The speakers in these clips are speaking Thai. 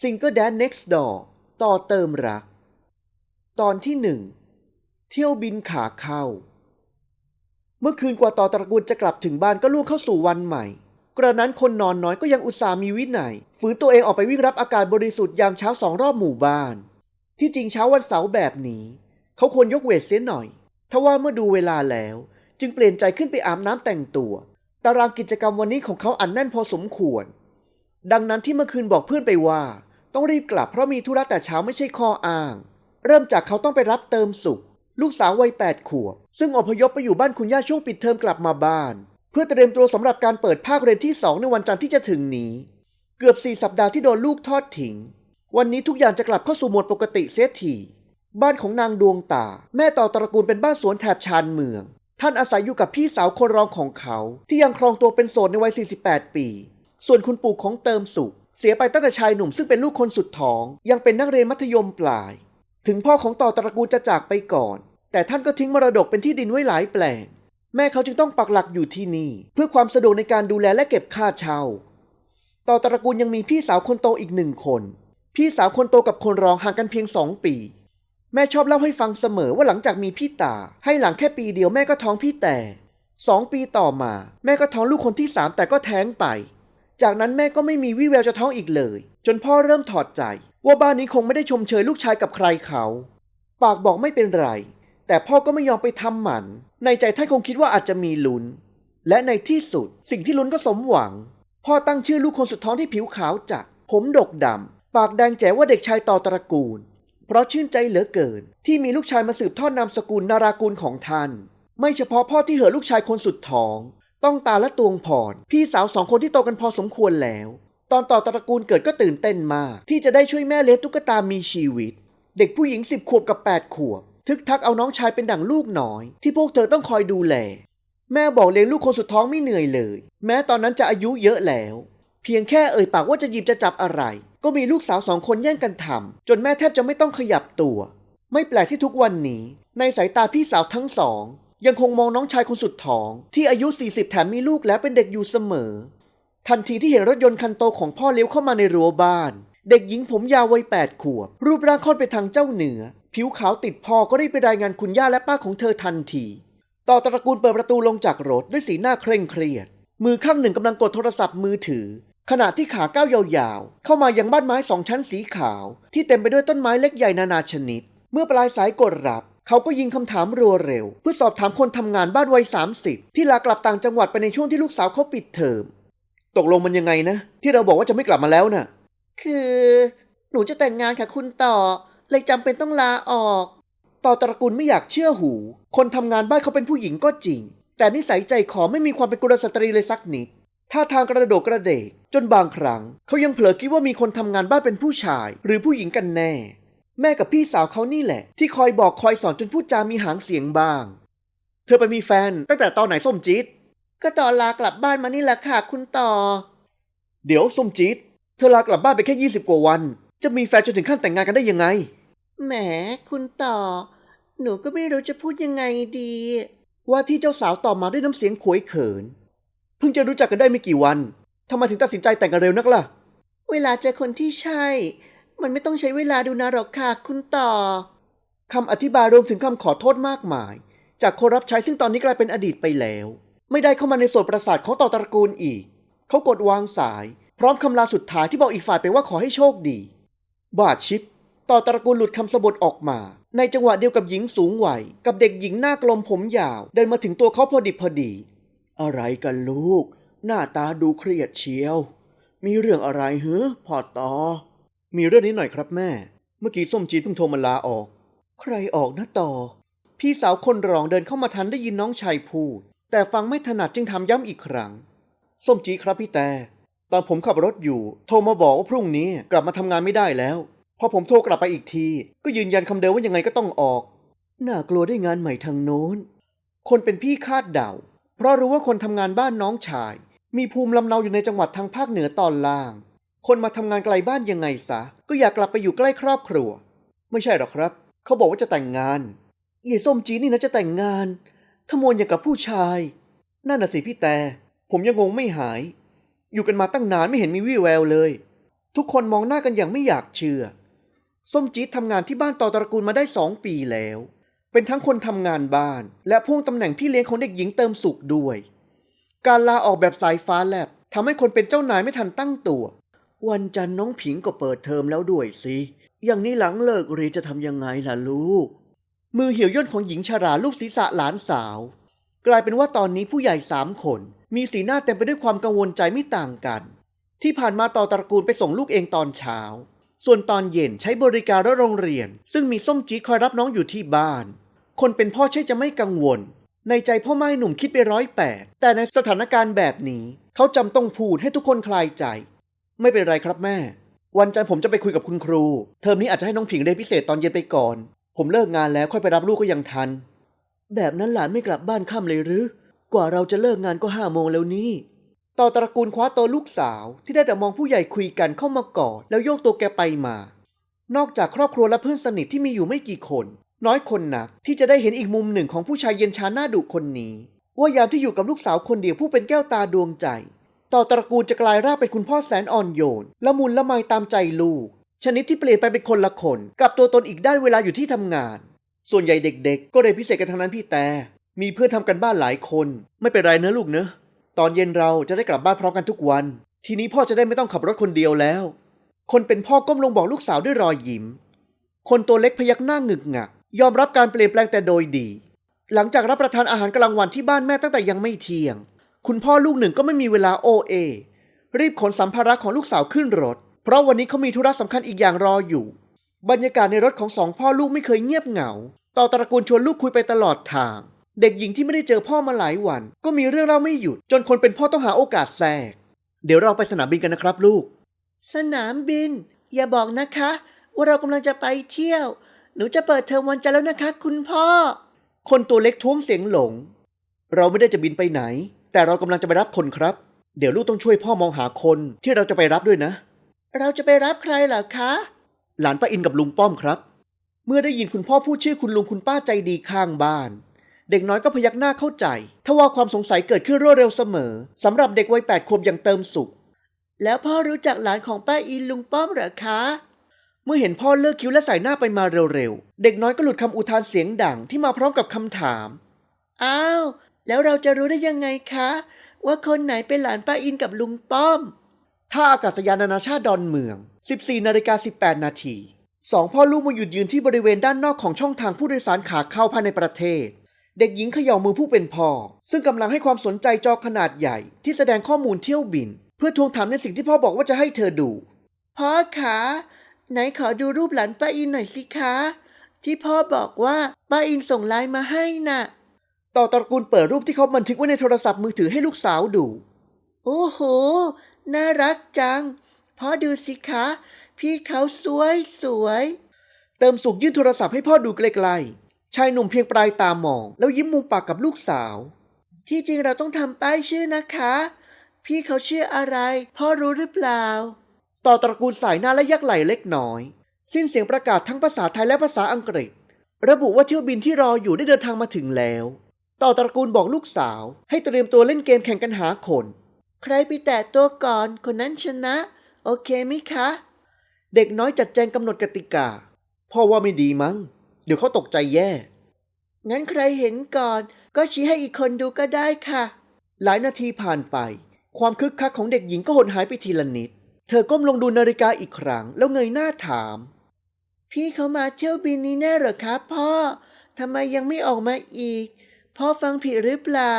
ซิงเกิลแดน next door ต่อเติมรัก ตอนที่หนึ่งเที่ยวบินขาเข้า เมื่อคืนกว่าต่อตระกูลจะกลับถึงบ้านก็ล่วงเข้าสู่วันใหม่ กระนั้นคนนอนน้อยก็ยังอุตส่าห์มีวินัยฝืนตัวเองออกไปวิ่งรับอากาศบริสุทธิ์ยามเช้าสองรอบหมู่บ้าน ที่จริงเช้าวันเสาร์แบบนี้ เขาควรยกเวทเสียหน่อยทว่าเมื่อดูเวลาแล้ว จึงเปลี่ยนใจขึ้นไปอาบน้ำแต่งตัว ตารางกิจกรรมวันนี้ของเขาอันแน่นพอสมควร ดังนั้นที่เมื่อคืนบอกเพื่อนไปว่า ต้องรีบกลับเพราะมีธุระแต่เช้าไม่ใช่ข้ออ้าง เริ่มจากเขาต้องไปรับเติมสุข ลูกสาววัยแปดขวบ ซึ่งอพยพไปอยู่บ้านคุณย่าช่วงปิดเทอมกลับมาบ้าน เพื่อเตรียมตัวสำหรับการเปิดภาคเรียนที่สองในวันจันทร์ที่จะถึงนี้ เกือบสี่สัปดาห์ที่โดนลูกทอดทิ้งวันนี้ทุกอย่างจะกลับเข้าสู่โหมดปกติเสียทีบ้านของนางดวงตา แม่ต่อตระกูลเป็นบ้านสวนแถบชานเมือง ท่านอาศัยอยู่กับพี่สาวคนรองของเขา ที่ยังครองตัวเป็นโสดในวัย 48 ปี ส่วนคุณปู่ของเติมสุข เสียไปตั้งแต่ชายหนุ่มซึ่งเป็นลูกคนสุดท้อง ยังเป็นนักเรียนมัธยมปลาย ถึงพ่อของต่อตระกูลจะจากไปก่อน แต่ท่านก็ทิ้งมรดกเป็นที่ดินไว้หลายแปลง แม่เขาจึงต้องปักหลักอยู่ที่นี่ เพื่อความสะดวกในการดูแลและเก็บค่าเช่า ต่อตระกูลยังมีพี่สาวคนโตอีกหนึ่งคน พี่สาวคนโตกับคนรองห่างกันเพียงสองปีแม่ชอบเล่าให้ฟังเสมอว่าหลังจากมีพี่ตา ให้หลังแค่ปีเดียวแม่ก็ท้องพี่แต่สองปีต่อมา แม่ก็ท้องลูกคนที่สามแต่ก็แท้งไป จากนั้นแม่ก็ไม่มีวี่แววจะท้องอีกเลย จนพ่อเริ่มถอดใจ ว่าบ้านนี้คงไม่ได้ชมเชยลูกชายกับใครเขา ปากบอกไม่เป็นไร แต่พ่อก็ไม่ยอมไปทำหมัน ในใจท่านคงคิดว่าอาจจะมีลุ้น และในที่สุดสิ่งที่ลุ้นก็สมหวัง พ่อตั้งชื่อลูกคนสุดท้องที่ผิวขาวจัดผมดกดำปากแดงแจ๋วว่าเด็กชายต่อตระกูล เพราะชื่นใจเหลือเกิน ที่มีลูกชายมาสืบทอดนามสกุลนารากุลของท่าน ไม่เฉพาะพ่อที่เหอลูกชายคนสุดท้อง ต้องตาและตวงพร พี่สาวสองคนที่โตกันพอสมควรแล้ว ตอนต่อตระกูลเกิดก็ตื่นเต้นมาก ที่จะได้ช่วยแม่เลี้ยงตุ๊กตามีชีวิต เด็กผู้หญิงสิบขวบกับแปดขวบ ทึกทักเอาน้องชายเป็นดั่งลูกน้อย ที่พวกเธอต้องคอยดูแล แม่บอกเลี้ยงลูกคนสุดท้องไม่เหนื่อยเลย แม้ตอนนั้นจะอายุเยอะแล้ว เพียงแค่เอ่ยปากว่าจะหยิบจะจับอะไร ก็มีลูกสาวสองคนแย่งกันทำจนแม่แทบจะไม่ต้องขยับตัว ไม่แปลกที่ทุกวันนี้ ในสายตาพี่สาวทั้งสอง ยังคงมองน้องชายคนสุดท้อง ที่อายุ 40 แถมมีลูกแล้วเป็นเด็กอยู่เสมอ ทันทีที่เห็นรถยนต์คันโตของพ่อเลี้ยวเข้ามาในรั้วบ้าน เด็กหญิงผมยาววัยแปดขวบ รูปร่างค่อนไปทางเจ้าเหนือ ผิวขาวติดพ่อก็รีบไปรายงานคุณย่าและป้าของเธอทันที ต่อตระกูลเปิดประตูลงจากรถด้วยสีหน้าเคร่งเครียด มือข้างหนึ่งกำลังกดโทรศัพท์มือถือ ขณะที่ขาก้าวยาวๆ เข้ามายังบ้านไม้สองชั้นสีขาว ที่เต็มไปด้วยต้นไม้เล็กใหญ่นานาชนิด เมื่อปลายสายกดรับ เขาก็ยิงคำถามรัวเร็ว เพื่อสอบถามคนทำงานบ้านวัย 30 ที่ลากลับต่างจังหวัดไปในช่วงที่ลูกสาวเขาปิดเทอม ตกลงมันยังไงนะ ที่เราบอกว่าจะไม่กลับมาแล้วน่ะ คือ หนูจะแต่งงานค่ะคุณต่อ เลยจำเป็นต้องลาออก ต่อตระกูลไม่อยากเชื่อหู คนทำงานบ้านเขาเป็นผู้หญิงก็จริง แต่นิสัยใจคอไม่มีความเป็นกุลสตรีเลยสักนิดท่าทางกระโดดกระเดก จนบางครั้ง เขายังเผลอคิดว่ามีคนทำงานบ้านเป็นผู้ชาย หรือผู้หญิงกันแน่ แม่กับพี่สาวเขานี่แหละ ที่คอยบอกคอยสอนจนพูดจามีหางเสียงบ้าง เธอไปมีแฟนตั้งแต่ตอนไหนส้มจี๊ดก็ตอนลากลับบ้านมานี่แหละค่ะคุณต่อ เดี๋ยวส้มจี๊ดเธอลากลับบ้านไปแค่20กว่าวัน จะมีแฟนจนถึงขั้นแต่งงานกันได้ยังไง แหมคุณต่อ หนูก็ไม่รู้จะพูดยังไงดี ว่าที่เจ้าสาวตอบมาด้วยน้ำเสียงขวยเขิน เพิ่งจะรู้จักกันได้ไม่กี่วันทำไมถึงตัดสินใจแต่งกันเร็วนักล่ะ เวลาเจอคนที่ใช่ มันไม่ต้องใช้เวลาดูนะหรอกค่ะ คุณต่อคำอธิบายรวมถึงคำขอโทษมากมาย จากคนรับใช้ซึ่งตอนนี้กลายเป็นอดีตไปแล้ว ไม่ได้เข้ามาในส่วนประสาทของต่อตระกูลอีก เขากดวางสาย พร้อมคำลาสุดท้ายที่บอกอีกฝ่ายไปว่าขอให้โชคดี บาดชิดต่อตระกูลหลุดคำสบทออกมา ในจังหวะเดียวกับหญิงสูงวัยกับเด็กหญิงหน้ากลมผมยาว เดินมาถึงตัวเขาพอดิบพอดี อะไรกันลูก หน้าตาดูเครียดเชียว มีเรื่องอะไรเฮ้พอต่อ มีเรื่องนี้หน่อยครับแม่ เมื่อกี้ส้มจีดเพิ่งโทรมาลาออก ใครออกนะต่อ พี่สาวคนรองเดินเข้ามาทันได้ยินน้องชายพูด แต่ฟังไม่ถนัดจึงถามย้ำอีกครั้ง ส้มจีครับพี่แต่ ตอนผมขับรถอยู่ โทรมาบอกว่าพรุ่งนี้กลับมาทำงานไม่ได้แล้ว พอผมโทรกลับไปอีกที ก็ยืนยันคำเดิมว่ายังไงก็ต้องออก น่ากลัวได้งานใหม่ทางโน้น คนเป็นพี่คาดเดา เพราะรู้ว่าคนทำงานบ้านน้องชาย มีภูมิลำเนาอยู่ในจังหวัดทางภาคเหนือตอนล่าง คนมาทำงานไกลบ้านยังไงซะ ก็อยากกลับไปอยู่ใกล้ครอบครัว ไม่ใช่หรอกครับ เขาบอกว่าจะแต่งงานเย่ส้มจีนี่นะจะแต่งงาน ขโมยอย่างกับผู้ชาย นั่นน่ะสิพี่แต่ ผมยังงงไม่หาย อยู่กันมาตั้งนานไม่เห็นมีวี่แววเลย ทุกคนมองหน้ากันอย่างไม่อยากเชื่อ ส้มจีทำงานที่บ้านต่อตระกูลมาได้สองปีแล้ว เป็นทั้งคนทำงานบ้าน และพ่วงตำแหน่งพี่เลี้ยงของเด็กหญิงเติมสุขด้วย การลาออกแบบสายฟ้าแลบทำให้คนเป็นเจ้านายไม่ทันตั้งตัว วันจันทร์น้องผิงก็เปิดเทอมแล้วด้วยสิ อย่างนี้หลังเลิกเรียนจะทำยังไงล่ะลูก มือเหี่ยวย่นของหญิงชราลูกศีรษะหลานสาว กลายเป็นว่าตอนนี้ผู้ใหญ่สามคน มีสีหน้าเต็มไปด้วยความกังวลใจไม่ต่างกัน ที่ผ่านมาต่อตระกูลไปส่งลูกเองตอนเช้า ส่วนตอนเย็นใช้บริการรถโรงเรียน ซึ่งมีส้มจีคอยรับน้องอยู่ที่บ้าน คนเป็นพ่อใช่จะไม่กังวล ในใจพ่อไม้หนุ่มคิดไปร้อยแปดแต่ในสถานการณ์แบบนี้ เขาจำต้องพูดให้ทุกคนคลายใจ ไม่เป็นไรครับแม่ วันจันทร์ผมจะไปคุยกับคุณครู เทอมนี้อาจจะให้น้องผิงเรียนพิเศษตอนเย็นไปก่อน ผมเลิกงานแล้วค่อยไปรับลูกก็ยังทัน แบบนั้นหลานไม่กลับบ้านค่ำเลยหรือ กว่าเราจะเลิกงานก็ห้าโมงแล้วนี่ต่อตระกูลคว้าตัวลูกสาว ที่ได้แต่มองผู้ใหญ่คุยกันเข้ามากอดแล้วโยกตัวแกไปมา นอกจากครอบครัวและเพื่อนสนิทที่มีอยู่ไม่กี่คน น้อยคนนักที่จะได้เห็นอีกมุมหนึ่งของผู้ชายเย็นชาหน้าดุคนนี้ ว่ายามที่อยู่กับลูกสาวคนเดียวผู้เป็นแก้วตาดวงใจ ต่อตระกูลจะกลายร่างเป็นคุณพ่อแสนอ่อนโยน ละมุนละไมตามใจลูก ชนิดที่เปลี่ยนไปเป็นคนละคนกับตัวตนอีกด้านเวลาอยู่ที่ทำงาน ส่วนใหญ่เด็กๆ ก็เรียนพิเศษกันทั้งนั้นพี่แต่ มีเพื่อนทำกันบ้านหลายคน ไม่เป็นไรเนอะลูกเนอะตอนเย็นเราจะได้กลับบ้านพร้อมกันทุกวัน ทีนี้พ่อจะได้ไม่ต้องขับรถคนเดียวแล้ว คนเป็นพ่อก้มลงบอกลูกสาวด้วยรอยยิ้ม คนตัวเล็กพยักหน้าหงึกงัก ยอมรับการเปลี่ยนแปลงแต่โดยดี หลังจากรับประทานอาหารกลางวันที่บ้านแม่ตั้งแต่ยังไม่เที่ยง คุณพ่อลูกหนึ่งก็ไม่มีเวลาโอเอรีบขนสัมภาระของลูกสาวขึ้นรถ เพราะวันนี้เขามีธุระสำคัญอีกอย่างรออยู่ บรรยากาศในรถของสองพ่อลูกไม่เคยเงียบเหงา ต่อตระกูลชวนลูกคุยไปตลอดทาง เด็กหญิงที่ไม่ได้เจอพ่อมาหลายวัน ก็มีเรื่องเล่าไม่หยุด จนคนเป็นพ่อต้องหาโอกาสแทรก เดี๋ยวเราไปสนามบินกันนะครับลูก สนามบิน อย่าบอกนะคะ ว่าเรากำลังจะไปเที่ยว หนูจะเปิดเทอมวันจันทร์แล้วนะคะ คุณพ่อ คนตัวเล็กท้วงเสียงหลง เราไม่ได้จะบินไปไหน แต่เรากำลังจะไปรับคนครับ เดี๋ยวลูกต้องช่วยพ่อมองหาคนที่เราจะไปรับด้วยนะ เราจะไปรับใครเหรอคะ หลานป้าอินกับลุงป้อมครับ เมื่อได้ยินคุณพ่อพูดชื่อคุณลุงคุณป้าใจดีข้างบ้าน เด็กน้อยก็พยักหน้าเข้าใจทว่าความสงสัยเกิดขึ้นรวดเร็วเสมอสำหรับเด็กวัยแปดขวบอย่างเติมสุข แล้วพ่อรู้จักหลานของป้าอินลุงป้อมเหรอคะเมื่อเห็นพ่อเลิกคิ้วและสายหน้าไปมาเร็วๆ เด็กน้อยก็หลุดคำอุทานเสียงดังที่มาพร้อมกับคำถาม อ้าว แล้วเราจะรู้ได้ยังไงคะ ว่าคนไหนเป็นหลานป้าอินกับลุงป้อม ท่าอากาศยานนานาชาติดอนเมือง 14นาฬิกา18 นาทีสองพ่อลูกมาหยุดยืนที่บริเวณด้านนอกของช่องทางผู้โดยสารขาเข้าภายในประเทศ เด็กหญิงเขย่ามือผู้เป็นพ่อ ซึ่งกำลังให้ความสนใจจอขนาดใหญ่ ที่แสดงข้อมูลเที่ยวบิน เพื่อทวงถามในสิ่งที่พ่อบอกว่าจะให้เธอดู พ่อคะไหนขอดูรูปหลานป้าอินหน่อยสิคะ ที่พ่อบอกว่าป้าอินส่งไลน์มาให้น่ะ ต่อตระกูลเปิดรูปที่เขาบันทึกไว้ในโทรศัพท์มือถือให้ลูกสาวดู โอ้โห น่ารักจังพ่อดูสิคะ พี่เขาสวยสวย เติมสุกยื่นโทรศัพท์ให้พ่อดูไกลๆ ชายหนุ่มเพียงปลายตามอง แล้วยิ้มมุมปากกับลูกสาว ที่จริงเราต้องทำป้ายชื่อนะคะ พี่เขาชื่ออะไร พ่อรู้หรือเปล่า ต่อตระกูลสายหน้าและยักไหลเล็กน้อย สิ้นเสียงประกาศทั้งภาษาไทยและภาษาอังกฤษ ระบุว่าเที่ยวบินที่รออยู่ได้เดินทางมาถึงแล้ว ต่อตระกูลบอกลูกสาว ให้เตรียมตัวเล่นเกมแข่งกันหาคน ใครไปแตะตัวก่อนคนนั้นชนะ โอเคไหมคะ เด็กน้อยจัดแจงกำหนดกติกา พ่อว่าไม่ดีมั้ง เดี๋ยวเขาตกใจแย่ งั้นใครเห็นก่อน ก็ชี้ให้อีกคนดูก็ได้ค่ะ หลายนาทีผ่านไป ความคึกคักของเด็กหญิงก็หดหายไปทีละนิด เธอก้มลงดูนาฬิกาอีกครั้ง แล้วเงยหน้าถาม พี่เขามาเที่ยวบินนี้แน่เหรอครับพ่อทำไมยังไม่ออกมาอีก พ่อฟังผิดหรือเปล่า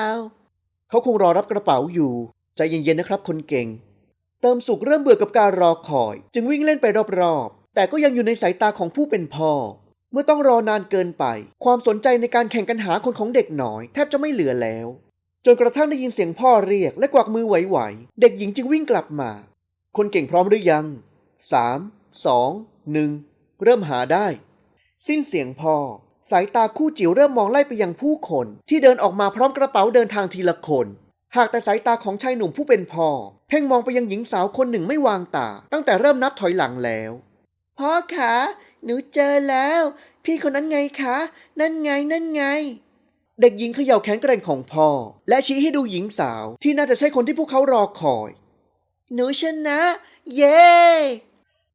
เขาคงรอรับกระเป๋าอยู่ ใจเย็นๆนะครับคนเก่ง เติมสุขเริ่มเบื่อกับการรอคอย จึงวิ่งเล่นไปรอบๆ แต่ก็ยังอยู่ในสายตาของผู้เป็นพ่อ เมื่อต้องรอนานเกินไป ความสนใจในการแข่งกันหาคนของเด็กน้อย แทบจะไม่เหลือแล้ว จนกระทั่งได้ยินเสียงพ่อเรียกและกวักมือไหวๆ เด็กหญิงจึงวิ่งกลับมา คนเก่งพร้อมหรือยังสามสองหนึ่งเริ่มหาได้ สิ้นเสียงพ่อ สายตาคู่จิ๋วเริ่มมองไล่ไปยังผู้คน ที่เดินออกมาพร้อมกระเป๋าเดินทางทีละคน หากแต่สายตาของชายหนุ่มผู้เป็นพ่อ เพ่งมองไปยังหญิงสาวคนหนึ่งไม่วางตา ตั้งแต่เริ่มนับถอยหลังแล้ว พ่อคะหนูเจอแล้ว พี่คนนั้นไงคะ นั่นไงนั่นไง เด็กหญิงเขย่าแขนกระเด็นของพ่อ และชี้ให้ดูหญิงสาวที่น่าจะใช่คนที่พวกเขารอคอย หนูชนะ เย้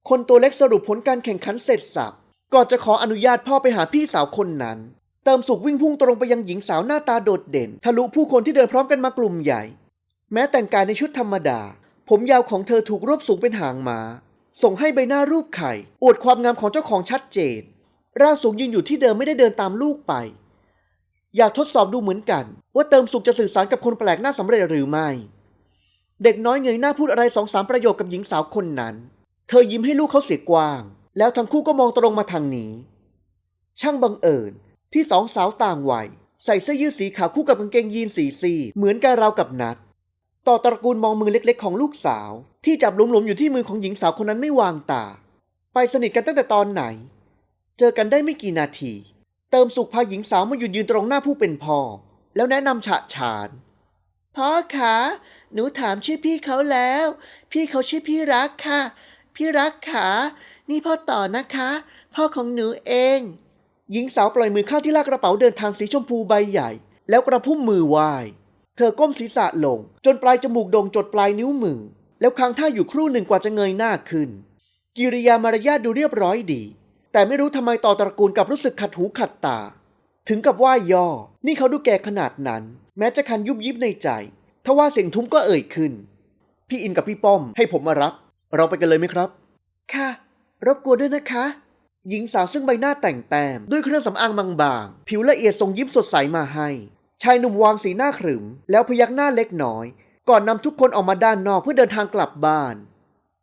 คนตัวเล็กสรุปผลการแข่งขันเสร็จสับ ก่อนจะขออนุญาตพ่อไปหาพี่สาวคนนั้น เติมสุขวิ่งพุ่งตรงไปยังหญิงสาวหน้าตาโดดเด่น ทะลุผู้คนที่เดินพร้อมกันมากลุ่มใหญ่ แม้แต่งกายในชุดธรรมดา ผมยาวของเธอถูกรวบสูงเป็นหางม้า ส่งให้ใบหน้ารูปไข่ อวดความงามของเจ้าของชัดเจน ร่างสูงยืนอยู่ที่เดิมไม่ได้เดินตามลูกไป อยากทดสอบดูเหมือนกัน ว่าเติมสุขจะสื่อสารกับคนแปลกหน้าสำเร็จหรือไม่ เด็กน้อยเงยหน้าพูดอะไรสองสามประโยคกับหญิงสาวคนนั้น เธอยิ้มให้ลูกเขาเสียกว้าง แล้วทั้งคู่ก็มองตรงมาทางนี้ ช่างบังเอิญที่สองสาวต่างวัยใส่เสื้อยืดสีขาวคู่กับกางเกงยีนสีซีเหมือนกันราวกับนัด ต่อตระกูลมองมือเล็กๆ ของลูกสาว ที่จับหลวมๆอยู่ที่มือของหญิงสาวคนนั้นไม่วางตา ไปสนิทกันตั้งแต่ตอนไหน เจอกันได้ไม่กี่นาที เติมสุขพาหญิงสาวมาหยุดยืนตรงหน้าผู้เป็นพ่อ แล้วแนะนำฉะฉานพ่อคะหนูถามชื่อพี่เขาแล้ว พี่เขาชื่อพี่รักค่ะ พี่รักขา นี่พ่อต่อนะคะ พ่อของหนูเอง หญิงสาวปล่อยมือข้างที่ลากกระเป๋าเดินทางสีชมพูใบใหญ่ แล้วกระพุ่มมือไหว้เธอก้มศีรษะลง จนปลายจมูกโด่งจดปลายนิ้วมือ แล้วค้างท่าอยู่ครู่หนึ่งกว่าจะเงยหน้าขึ้น กิริยามารยาทดูเรียบร้อยดี แต่ไม่รู้ทำไมต่อตระกูลกลับรู้สึกขัดหูขัดตา ถึงกับว่าย่อ นี่เขาดูแก่ขนาดนั้น แม้จะคันยุบยิบในใจทว่าเสียงทุ้มก็เอ่ยขึ้น พี่อินกับพี่ป้อมให้ผมมารับ เราไปกันเลยไหมครับ ค่ะ รบกวนด้วยนะคะ หญิงสาวซึ่งใบหน้าแต่งแต้มด้วยเครื่องสำอางบางๆ ผิวละเอียดทรงยิ้มสดใสมาให้ ชายหนุ่มวางสีหน้าขรึม แล้วพยักหน้าเล็กน้อย ก่อนนำทุกคนออกมาด้านนอกเพื่อเดินทางกลับบ้าน